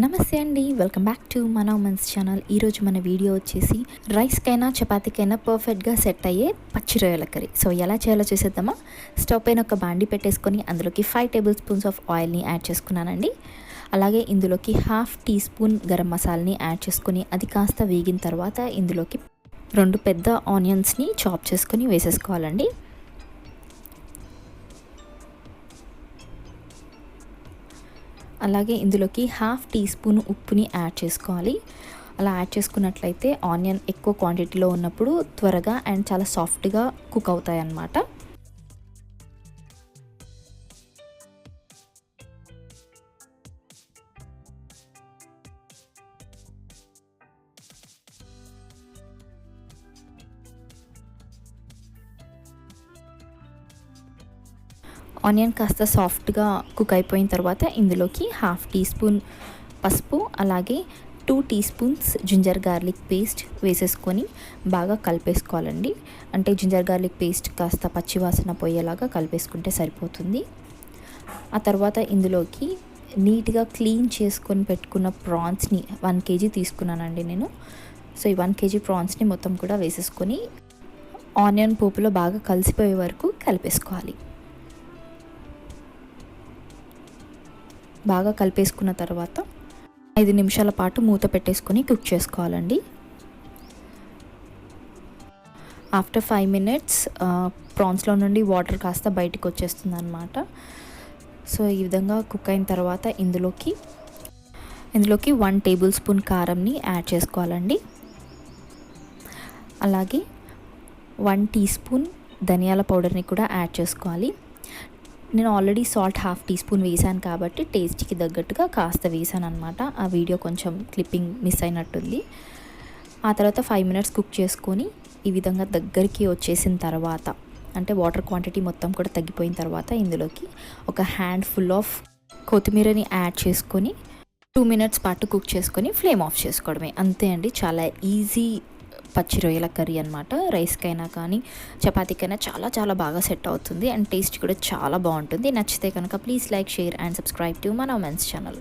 నమస్తే అండి welcome back to మన ఉమెన్స్ ఛానల్. ఈరోజు మన వీడియో వచ్చేసి రైస్కైనా చపాతీకైనా పర్ఫెక్ట్గా సెట్ అయ్యే పచ్చి రొయ్యల కర్రీ. సో ఎలా చేయాలో చూసేద్దామా? స్టవ్ పైన ఒక బాండి పెట్టేసుకొని అందులోకి ఫైవ్ టేబుల్ స్పూన్స్ ఆఫ్ ఆయిల్ని యాడ్ చేసుకున్నానండి. అలాగే ఇందులోకి హాఫ్ టీ స్పూన్ గరం మసాలని యాడ్ చేసుకొని అది కాస్త వేగిన తర్వాత ఇందులోకి రెండు పెద్ద ఆనియన్స్ని చాప్ చేసుకొని వేసేసుకోవాలండి. అలాగే ఇందులోకి హాఫ్ టీ స్పూన్ ఉప్పుని యాడ్ చేసుకోవాలి. అలా యాడ్ చేసుకున్నట్లయితే ఆనియన్ ఎక్కువ క్వాంటిటీలో ఉన్నప్పుడు త్వరగా అండ్ చాలా సాఫ్ట్గా కుక్ అవుతాయి అన్నమాట ఆనియన్ కాస్త సాఫ్ట్గా కుక్ అయిపోయిన తర్వాత ఇందులోకి హాఫ్ టీ స్పూన్ పసుపు అలాగే two teaspoons ginger garlic paste వేసేసుకొని బాగా కలిపేసుకోవాలండి. అంటే జింజర్ గార్లిక్ పేస్ట్ కాస్త పచ్చివాసన పోయేలాగా కలిపేసుకుంటే సరిపోతుంది. ఆ తర్వాత ఇందులోకి నీట్గా క్లీన్ చేసుకొని పెట్టుకున్న ప్రాన్స్ని వన్ కేజీ తీసుకున్నానండి నేను. సో ఈ వన్ కేజీ ప్రాన్స్ని మొత్తం కూడా వేసేసుకొని ఆనియన్ పోపులో బాగా కలిసిపోయే వరకు కలిపేసుకోవాలి. బాగా కలిపేసుకున్న తర్వాత ఐదు నిమిషాల పాటు మూత పెట్టేసుకొని కుక్ చేసుకోవాలండి. ఆఫ్టర్ ఫైవ్ మినిట్స్ ప్రాన్స్లో నుండి వాటర్ కాస్త బయటికి వచ్చేస్తుంది అనమాట సో ఈ విధంగా కుక్ అయిన తర్వాత ఇందులోకి ఇందులోకి వన్ టేబుల్ స్పూన్ కారంని యాడ్ చేసుకోవాలండి. అలాగే వన్ టీ స్పూన్ ధనియాల పౌడర్ని కూడా యాడ్ చేసుకోవాలి. నేను already salt half teaspoon వేసాను కాబట్టి టేస్ట్కి తగ్గట్టుగా కాస్త వేసాను అనమాట ఆ వీడియో కొంచెం క్లిప్పింగ్ మిస్ అయినట్టుంది. ఆ తర్వాత ఫైవ్ మినిట్స్ కుక్ చేసుకొని ఈ విధంగా దగ్గరికి వచ్చేసిన తర్వాత అంటే వాటర్ క్వాంటిటీ మొత్తం కూడా తగ్గిపోయిన తర్వాత ఇందులోకి ఒక హ్యాండ్ ఫుల్ ఆఫ్ కొత్తిమీరని యాడ్ చేసుకొని టూ మినిట్స్ పాటు కుక్ చేసుకొని ఫ్లేమ్ ఆఫ్ చేసుకోవడమే. అంతే అండి. చాలా ఈజీ పచ్చి రొయ్యల కర్రీ అనమాట రైస్కైనా కానీ చపాతీకైనా చాలా చాలా బాగా సెట్ అవుతుంది. అండ్ టేస్ట్ కూడా చాలా బాగుంటుంది. నచ్చితే కనుక please like share and subscribe to మన ఉమెన్స్ ఛానల్.